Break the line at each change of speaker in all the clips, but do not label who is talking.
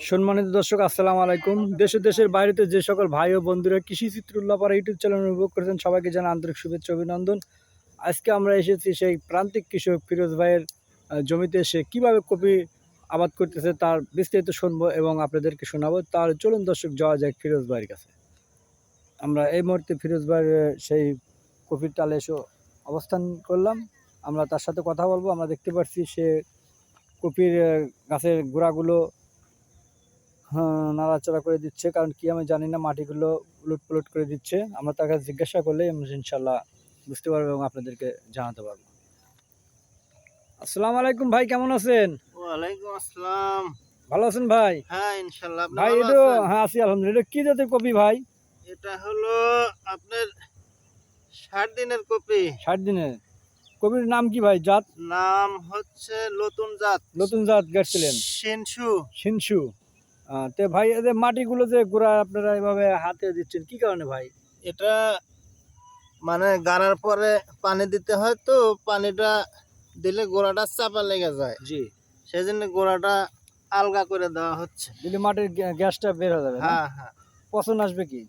সম্মানিত দর্শক, আসসালামু আলাইকুম। দেশ দেশের বাইরেতে যে সকল ভাই ও বন্ধুরা কৃষি চিত্র উল্লাপাড়া ইউটিউব চ্যানেল উপভোগ করেছেন, সবাইকে জানা আন্তরিক শুভেচ্ছা অভিনন্দন। আজকে আমরা এসেছি সেই প্রান্তিক কৃষক ফিরোজ ভাইয়ের জমিতে। সে কীভাবে কপি আবাদ করতেছে তার বিস্তারিত শুনব এবং আপনাদেরকে শোনাবো। তার চলুন দর্শক, যাওয়া যায় ফিরোজ ভাইয়ের কাছে। আমরা এই মুহূর্তে ফিরোজ ভাইয়ের সেই কপির টালে এসে অবস্থান করলাম। আমরা তার সাথে কথা বলব। আমরা দেখতে পাচ্ছি সে কপির গাছের গোড়াগুলো নাড়াচাড়া করে দিচ্ছে কারণ কি আমি জানি না মাটিগুলো উলট পুলট করে দিচ্ছে। আমরা তার কাছে জিজ্ঞাসা করলে ইনশাল্লাহ বুঝতে পারব এবং আপনাদেরকে জানাতে পারব। আসসালামু আলাইকুম ভাই কেমন আছেন?
ওয়ালাইকুম আসসালাম।
ভালো আছেন ভাই?
হ্যাঁ ইনশাল্লাহ
ভাই এটা হ্যাঁ আছি আলহামদুলিল্লাহ। কি জাতের কপি ভাই?
এটা হলো আপনার ষাট দিনের কপি।
ষাট দিনের। কপির নাম কি ভাই জাত?
নাম হচ্ছে নতুন জাত।
নতুন জাত গাছছিলেন
সেনসু
সিনসু তে ভাই এদের মাটিগুলো যে গোড়া আপনারা এভাবে হাতে দিচ্ছেন কি কারণে ভাই?
এটা মানে গাড়ার পরে পানি দিতে হয় তো পানিটা দিলে গোড়াটা চাপা লেগে যায়।
জি।
সেই জন্য গোড়াটা আলগা করে দেওয়া হচ্ছে।
দিলে মাটির গ্যাসটা বের হয়ে যাবে
হ্যাঁ হ্যাঁ।
পচন আসবে কি?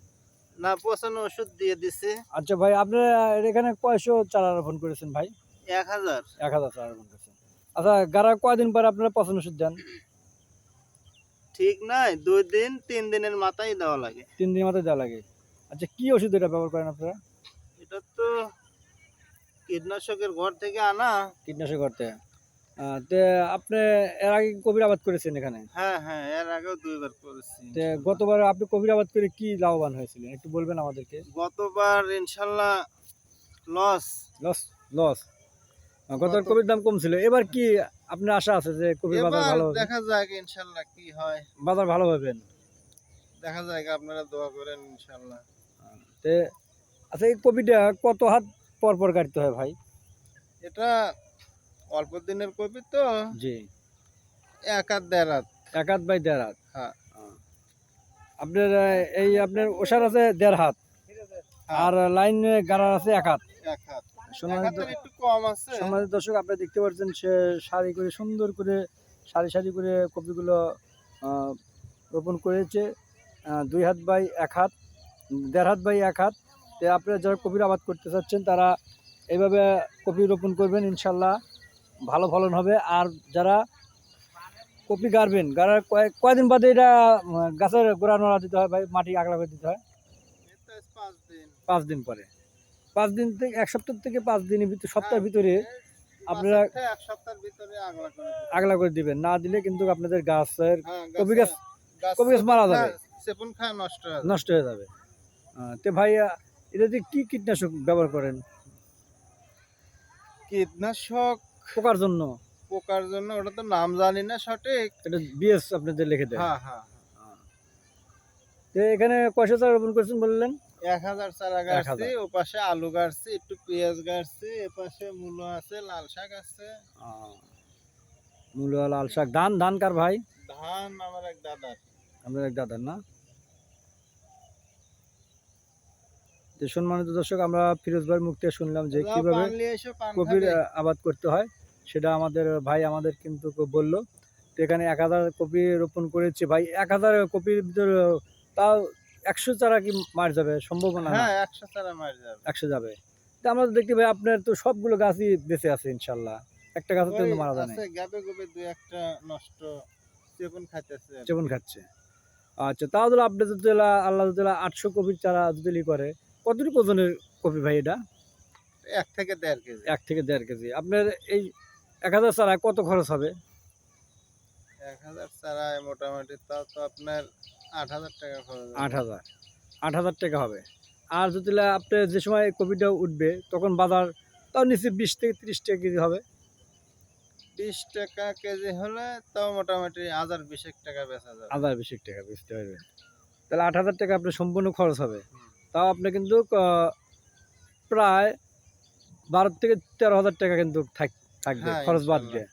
না পচানো ওষুধ দিয়ে দিছে।
আচ্ছা ভাই আপনারা এখানে কয়শো চারা রোপণ করেছেন ভাই?
এক হাজার।
এক হাজার চারা রোপণ করেছেন। আচ্ছা গাড়া কয়দিন পর আপনারা পছন্দ ওষুধ দেন?
ঠিক নাই দুই দিন তিন দিনের মাথায় দেওয়া লাগে।
তিন দিন মাথায় দেওয়া লাগে। আচ্ছা কি ওষুধ এটা ব্যবহার করেন আপনারা?
এটা তো কীটনাশকের ঘর থেকে আনা।
কীটনাশক আহ, তে আপনি এর আগে কবির আবাদ করেছেন এখানে?
হ্যাঁ হ্যাঁ এর আগেও দুইবার করেছি
তে গতবার আপনি কবির আবাদ করে কি লাভবান হয়েছিলেন? একটু বলবেন আমাদেরকে।
গতবার ইনশাল্লাহ লস
লস লস গতবার
গত-
কবির দাম কম ছিল। এবার কি আপনার আশা আছে যে কবির বাজার ভালো হবে?
দেখা যাক ইনশাল্লাহ কি হয়।
বাজার ভালো পাবেন
দেখা যাক আপনারা দোয়া করেন ইনশাল্লাহ।
তে আচ্ছা এই কপিটা কত হাত পর পর কাটতে হয় ভাই?
এটা অল্প দিনের কপি তো।
জি।
এক হাত দেড় হাত।
এক হাত বাই দেড় হাত?
হ্যাঁ।
আপনার এই আপনার ওষার আছে দেড় হাত। আর লাইন গাড়ার আছে এক হাত?
এক হাত।
সম্মানিত দর্শক আপনি দেখতে পাচ্ছেন সে সারি করে সুন্দর করে সারি সারি করে কপিগুলো রোপণ করেছে। দুই হাত বাই এক হাত দেড় হাত বাই এক হাত। তো আপনারা যারা কপির আবাদ করতে চাচ্ছেন তারা এইভাবে কপি রোপণ করবেন ইনশাল্লাহ ভালো ফলন হবে। আর যারা কপি গাড়বেন গাড়ার কয়েক কয়দিন বাদে এটা গাছের গোড়া নড়া দিতে হয় ভাই মাটি আগলা করে দিতে হয়?
পাঁচ দিন
পরে। পাঁচ দিন থেকে এক সপ্তাহ থেকে পাঁচ দিনের ভিতরে সপ্তাহের ভিতরে আপনারা
এক সপ্তাহের ভিতরে আগলা করে
দিবেন। না দিলে কিন্তু আপনাদের গাছের
হ্যাঁ,
কপি
গাছ
কপি গাছ মারা যাবে।
সেপুন খায় নষ্ট হয়ে যাবে।
নষ্ট হয়ে যাবে। তো ভাই আহ, এটাতে কি কীটনাশক ব্যবহার করেন?
কীটনাশক
পোকার জন্য?
পোকার জন্য ওটা তো নাম জানি না সঠিক।
এটা বিএস আপনাদের লিখে দেয়।
হ্যাঁ হ্যাঁ।
তো এখানে কয়শো চারা রোপণ করেছেন বললেন?
এক হাজার চারা গাছছি ও পাশে আলু গাছছি একটু পেঁয়াজ গাছছি এ পাশে মূলো আছে লাল শাক আছে।
মূল লাল শাক। ধান ধান কার ভাই?
ধান আমার এক দাদার।
আপনার এক দাদার না? সম্মানিত দর্শক আমরা ফিরোজ ভাইয়ের মুখ থেকে শুনলাম যে কীভাবে কপির আবাদ করতে হয় সেটা আমাদের ভাই আমাদের কিন্তু বলল। তো এখানে এক হাজার কপি রোপণ করেছে। ভাই এক হাজার কপির ভিতরে তাও একশো চারা কি মার যাবে? সম্ভাবনা
হ্যাঁ একশো চারা মার যাবে।
একশো যাবে। তো আমরা তো দেখতে ভাই আপনার তো সবগুলো গাছই বেঁচে আছে ইনশাল্লাহ। একটা গাছের তো মারা যায়
দুই একটা নষ্ট চেপন
খাচ্ছে। আচ্ছা তাও যদি আপনি যদি আল্লাহ যদি আটশো কপির চারা যদি করে কতটুকু ওজনের কপি ভাই এটা?
এক থেকে দেড় কেজি।
এক থেকে দেড় কেজি। আপনার এই এক হাজার চারা কত খরচ হবে?
এক হাজার চারায় মোটামুটি তাও তো আপনার আট হাজার টাকা খরচ হবে।
আট হাজার। আট হাজার টাকা হবে। আর যদি আপনি যে সময় কপিটা উঠবে তখন বাজার তাও নিচে বিশ থেকে তিরিশ টাকা কেজি হবে।
বিশ টাকা কেজি হলে তাও মোটামুটি হাজার বিশেক টাকা বেচা যাবে।
হাজার বিশ টাকা বেচতে হবে তাহলে আট হাজার টাকা আপনার সম্পূর্ণ খরচ হবে। তাও আপনি কিন্তু প্রায় বারো থেকে তেরো হাজার টাকা কিন্তু থাক- থাকবে
হ্যাঁ,
খরচ বাদ দিয়ে।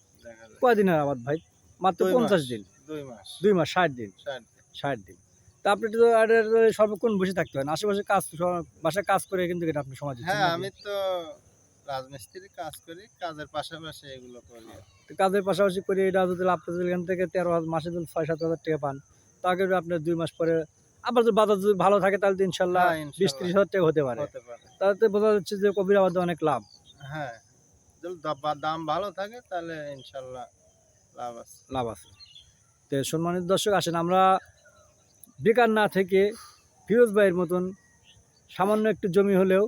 কয়দিন হয় আবাদ ভাই? মাত্র পঞ্চাশ দিন।
দুই মাস।
দুই মাস ষাট দিন।
ষাট দিন।
ষাট দিন। তা আপনি তো আর সর্বক্ষণ বসে থাকতে হয় না। আশেপাশে কাজ বাসায় কাজ করে কিন্তু এটা আপনি দিচ্ছেন
হ্যাঁ আমি তো রাজমিস্ত্রি কাজ করি কাজের পাশাপাশি এগুলো করি।
কাজের পাশাপাশি করে এটা যদি আপনি যদি এখান থেকে তেরো হাজার মাসে যদি ছয় সাত হাজার টাকা পান তাকে আপনার দুই মাস পরে আবার যদি বাজার যদি ভালো থাকে তাহলে তো ইনশাল্লাহ
হ্যাঁ,
বিশ ত্রিশ হাজার টাকা হতে পারে। তাতে বোঝা যাচ্ছে যে কবির আবাদে অনেক লাভ।
হ্যাঁ যদি দাম ভালো থাকে তাহলে ইনশাল্লাহ লাভ আছে।
লাভ আছে। তো সম্মানিত দর্শক আসেন আমরা বেকার না থেকে ফিরোজ ভাইয়ের মতন সামান্য একটু জমি হলেও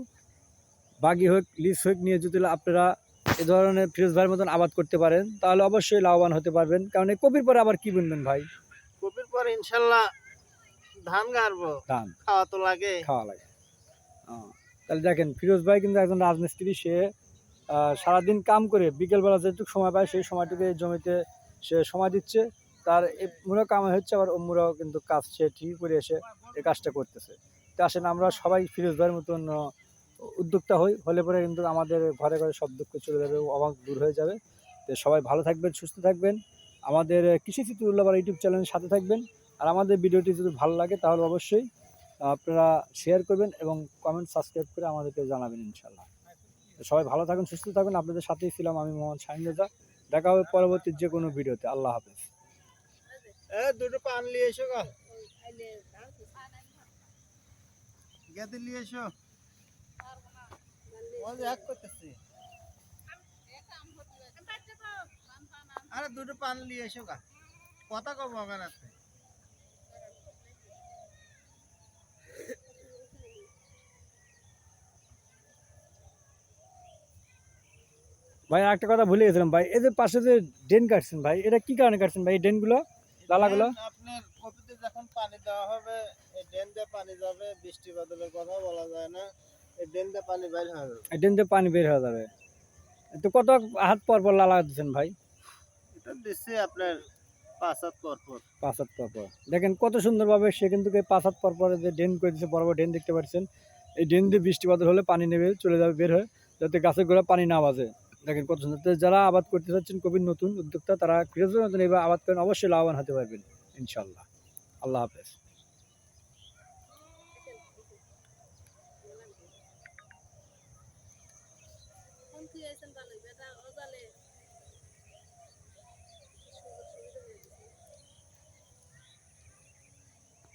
বাগি হোক লিজ হোক নিয়ে যদি আপনারা এ ধরনের ফিরোজ ভাইয়ের মতন আবাদ করতে পারেন তাহলে অবশ্যই লাভবান হতে পারবেন। কারণ এই কপির পরে আবার কি বুনবেন ভাই?
কপির পরে ইনশাল্লাহ ধান গাড়বো।
ধান।
খাওয়া তো লাগে।
খাওয়া লাগে। তাহলে দেখেন ফিরোজ ভাই কিন্তু একজন রাজমিস্ত্রি সে সারাদিন কাম করে বিকেলবেলা যেটুকু সময় পায় সেই সময়টুকু জমিতে সে সময় দিচ্ছে। তার মুড়ো কামে হচ্ছে আবার অমুরাও কিন্তু কাজ সে ঠিক করে এসে এই কাজটা করতেছে। তো আসেন আমরা সবাই ফিরোজ ভাইয়ের মতন উদ্যোক্তা হই, হলে পরে কিন্তু আমাদের ঘরে ঘরে সব দুঃখ চলে যাবে অভাব দূর হয়ে যাবে। তো সবাই ভালো থাকবেন, সুস্থ থাকবেন। আমাদের কৃষি চিত্র উল্লাবার ইউটিউব চ্যানেলের সাথে থাকবেন। আর আমাদের ভিডিওটি যদি ভালো লাগে তাহলে অবশ্যই আপনারা শেয়ার করবেন এবং কমেন্ট সাবস্ক্রাইব করে আমাদেরকে জানাবেন ইনশাল্লাহ সবাই ভালো থাকুন, সুস্থ থাকুন। আপনাদের সাথেই ছিলাম আমি মোহাম্মদ শাহিন দেখা হবে পরবর্তী যে কোনো ভিডিওতে। আল্লাহ হাফেজ।
দুটো পান নিয়ে এসো গা। নিয়ে এসো। আরে, দুটো পান নিয়ে এসো গা। কথা কব হবে না তো।
ভাই একটা কথা ভুলে গেছিলাম, ভাই। যে পাশে যে ড্রেন কাটছেন, ভাই, এটা কি কারণে কাটছেন, ভাই, এই ড্রেনগুলো? লালাগুলো?
আপনার কপিতে যখন পানি দেওয়া হবে এই ড্রেন দিয়ে পানি যাবে বৃষ্টি বাদলের কথা বলা যায় না এই ড্রেন দিয়ে পানি বের হয়ে যাবে।
এই ড্রেন দিয়ে পানি বের হয়ে যাবে। তো কত হাত পর পর লালা দিচ্ছেন ভাই?
এটা দিচ্ছে আপনার পাঁচ হাত পর পর।
পাঁচ হাত পর পর। দেখেন কত সুন্দরভাবে সে কিন্তু পাঁচ হাত পর পরে যে ড্রেন করে দিচ্ছে বড় বড় ড্রেন দেখতে পাচ্ছেন। এই ড্রেন দিয়ে বৃষ্টি বাদল হলে পানি নেবে চলে যাবে বের হয়ে যাতে গাছের গোড়া পানি না বাজে। দেখেন কত যারা আবাদ করতে চাচ্ছেন কবির নতুন উদ্যোক্তা, তারা কৃষকের নতুন এবার আবাদ করেন। অবশ্যই লাভবান হতে পারবেন ইনশাল্লাহ আল্লাহ হাফেজ।
বেটা